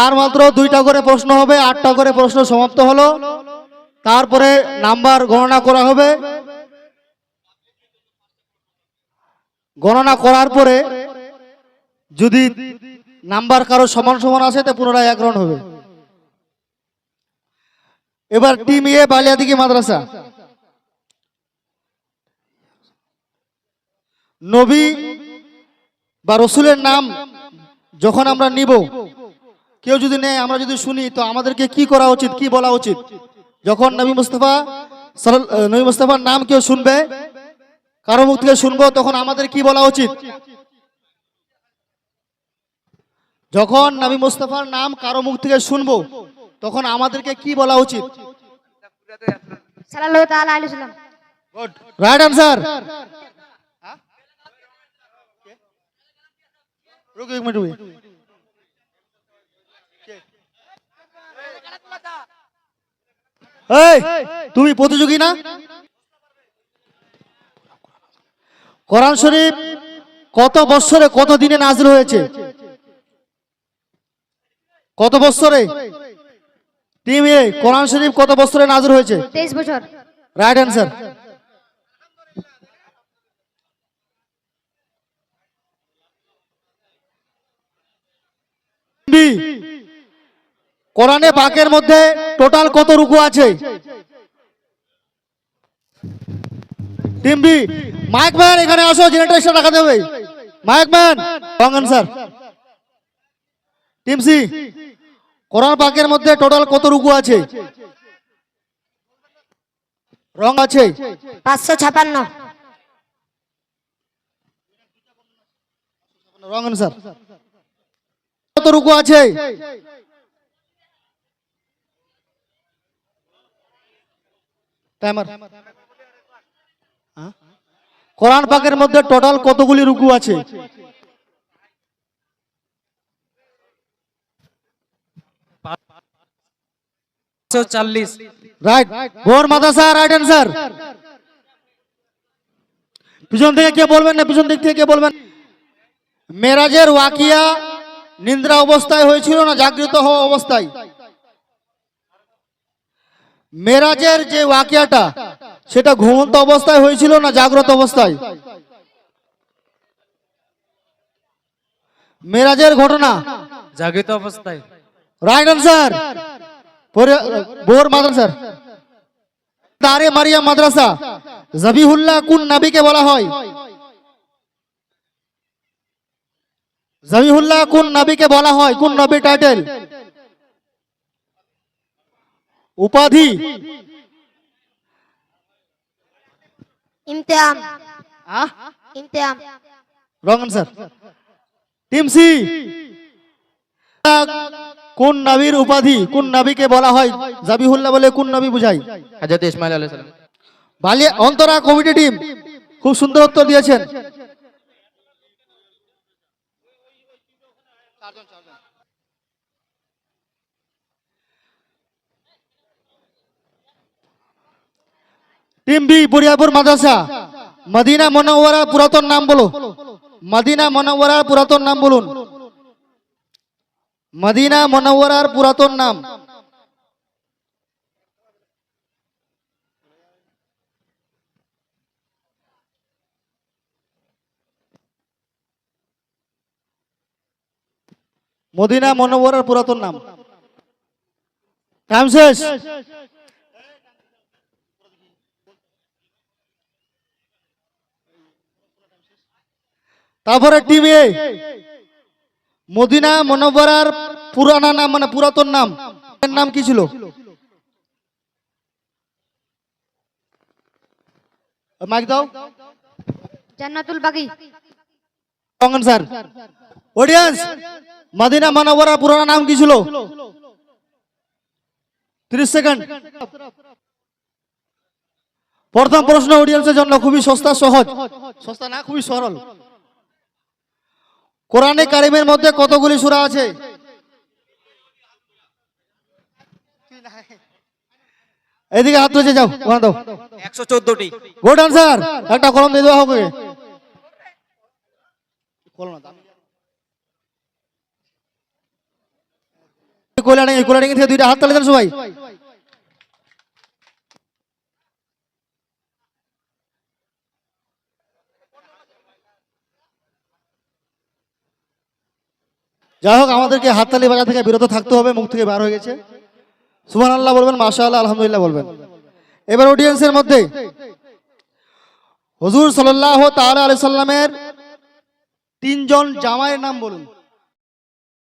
আর মাত্র দুইটা করে প্রশ্ন হবে, আটটা করে প্রশ্ন সমাপ্ত হলো। তারপরে নাম্বার গণনা করা হবে। গণনা করার পরে যদি নাম্বার কারও সমান সমান আসে, তো পুনরায় এক রাউন্ড হবে। এবার টিম এ বালিয়াদিকে মাদ্রাসা। নবী বা রসুলের নাম যখন আমরা নিব কেউ যদি নেয় আমরা যদি শুনি তো আমাদেরকে কি করা উচিত কি বলা উচিত? যখন নবী মুস্তফা নবী মুস্তফার নাম কেউ শুনবে কারও মুখ থেকে শুনব তখন আমাদের কি বলা উচিত? যখন নবী মুস্তফার নাম কারও মুখ থেকে শুনব তখন আমাদেরকে কি বলা উচিত? রাইট আনসার এক মিনিট এই তুমি প্রতিযোগী না? কোরআন শরীফ কত বছরে কত দিনে নাজিল হয়েছে? কত বছরে? টিম এ কোরআন শরীফ কত বছরে নাজিল হয়েছে? 23 বছর। রাইট অ্যান্সার বি কোরআনে পাকের মধ্যে টোটাল কত রুকু আছে? টিম বি মাইক ম্যান এখানে আসো জেনারেটর টাকা দেবে। Mic man wrong answer team C Quran পাকের মধ্যে টোটাল কত রুকু আছে? রং আছে? 556 রং আনসার কত রুকু আছে? টাইমার? কোরআন পাকের মধ্যে টোটাল কতগুলি রুকু আছে? চাল্লিশ। রাইট ভোর মাদাসা রাইট অ্যান্সার পিছন থেকে কে বলবেন না পিছন দিক থেকে কে বলবেন? মেরাজের ওয়াকিয়া নিদ্রা অবস্থায় হয়েছিল না জাগ্রত হওয়া অবস্থায়? মেরাজের যে ওয়াকিয়াটা সেটা ঘুমন্ত অবস্থায় হয়েছিল না জাগ্রত অবস্থায়? মেরাজের ঘটনা? জাগৃত অবস্থায়। রাইট আনসার বোর মাদ্রাসার দারে মারিয়াম মাদ্রাসা জবিহুল্লাহ কোন নবীকে বলা হয়? জবিহুল্লাহ কোন নবীকে বলা হয়? কোন নবী টাইটেল উপাধি। ইমতিহান। আহ? ইমতিহান। রং আনসার টিম সি কোন নবীর উপাধি কোন নবীকে বলা হয়? জাবিহুল্লাহ বলে কোন নবী ইসমাইল আলাইহিস সালাম। বালিয়া অন্তরা কমিটি টিম খুব সুন্দর উত্তর দিয়েছেন। টিম বি বুড়িয়াপুর মাদ্রাসা। মদিনা মনোয়ারা পুরাতন নাম বলো। মদিনা মনোয়ারার পুরাতন নাম বলুন। মদিনা মনোয়ারার পুরাতন নাম। মদিনা মনোবরার পুরাতন নাম। টাইম শেষ? তারপরে টিম এ। মদিনা মনোবরার পুরানা নাম মানে পুরাতন নাম। এর নাম কি ছিল? মাইক দাও। জান্নাতুল বাকি কঙ্গন স্যার। অডিয়েন্স মদিনা মানবরা পুরানা নাম কি ছিল? তিরিশ সেকেন্ড। প্রথম প্রশ্ন অডিয়েন্সের জন্য খুবই সস্তা সহজ। সস্তা না খুবই সরল। কোরআনে কারিমের মধ্যে কতগুলি সূরা আছে? এদিকে হাত তুলে যাও কোরআন দাও। একশো চোদ্দটি। গুড আনসার একটা কলম দিয়ে দেওয়া হবে। কোলাডাঙ্গি কোলাডাঙ্গি থেকে দুইটা হাত তালে দেন সবাই। যাই হোক, আমাদেরকে হাততালি বাজার থেকে বিরত থাকতে হবে, মুখ থেকে বার হয়ে গেছে। সুমান আল্লাহ বলবেন মাশা আল্লাহ আলহামদুলিল্লাহ বলবেন। এবার অডিয়েন্সের মধ্যে হজুর সাল্লাহ তাআলা আলি সাল্লামের তিনজন জামাইয়ের নাম বলুন।